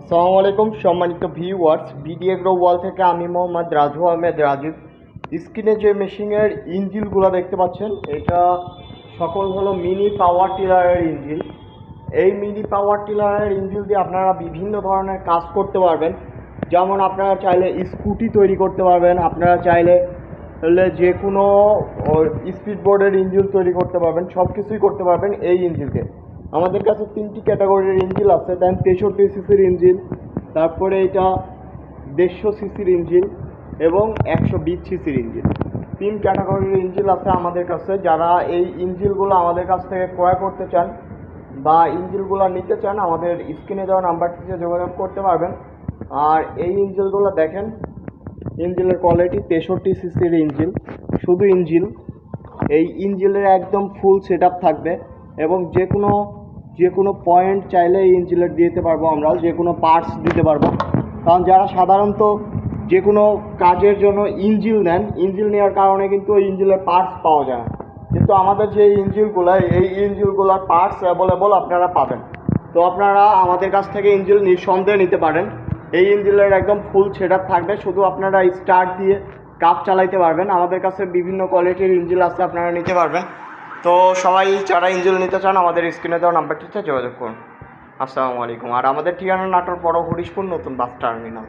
আসসালামু আলাইকুম, সম্মানিত ভিউয়ার্স বিডিএ গ্রো ওয়াল থেকে আমি মোহাম্মদ রাজু আহমেদ রাজীব স্ক্রিনে যে মেশিনের ইঞ্জিনগুলো দেখতে পাচ্ছেন, এটা সকল হলো মিনি পাওয়ার টিলারের ইঞ্জিল এই মিনি পাওয়ার টিলারের ইঞ্জিন দিয়ে আপনারা বিভিন্ন ধরনের কাজ করতে পারবেন। যেমন আপনারা চাইলে স্কুটি তৈরি করতে পারবেন, আপনারা চাইলে যে কোনো স্পিড বোর্ডের ইঞ্জিল তৈরি করতে পারবেন সব কিছুই করতে পারবেন এই ইঞ্জিন দিয়ে আমাদের কাছে তিনটি ক্যাটাগরির ইঞ্জিন আছে দেন তেষট্টি সিসির ইঞ্জিন তারপরে এটা দেড়শো সিসির ইঞ্জিন এবং একশো বিশ সিসির ইঞ্জিন তিন ক্যাটাগরির ইঞ্জিন আছে আমাদের কাছে, যারা এই ইঞ্জিনগুলো আমাদের কাছ থেকে ক্রয় করতে চান বা ইঞ্জিনগুলো নিতে চান, আমাদের স্ক্রিনে দেওয়া নাম্বারটিতে যোগাযোগ করতে পারবেন। আর এই ইঞ্জিনগুলো দেখেন ইঞ্জিনের কোয়ালিটি তেষট্টি সিসির ইঞ্জিন শুধু ইঞ্জিন এই ইঞ্জিনের একদম ফুল সেট থাকবে এবং যে কোনো যে কোনো পয়েন্ট চাইলে এই ইঞ্জিনের দিতে পারব আমরা যে কোনো পার্টস দিতে পারব। কারণ যারা সাধারণত যে কোনো কাজের জন্য ইঞ্জিল নেন ইঞ্জিল নেওয়ার কারণে কিন্তু ওই ইঞ্জিলের পার্টস পাওয়া যায় না। কিন্তু আমাদের যে ইঞ্জিনগুলো এই ইঞ্জিলগুলোর পার্টস অ্যাভেলেবল আপনারা পাবেন। তো আপনারা আমাদের কাছ থেকে ইঞ্জিল নিঃসন্দেহে নিতে পারেন। এই ইঞ্জিলের একদম ফুল সেট থাকবে, শুধু আপনারা স্টার্ট দিয়ে কাপ চালাইতে পারবেন। আমাদের কাছে বিভিন্ন কোয়ালিটির ইঞ্জিল আছে, আপনারা নিতে পারবেন। তো সবাই যারা ইঞ্জুল নিতে চান, আমাদের স্ক্রিনে দেওয়া নাম্বারটিতে যোগাযোগ করুন। আসসালামু আলাইকুম। আর আমাদের ঠিকানা নাটোর বড় হরিশপুর নতুন বাস টার্মিনাল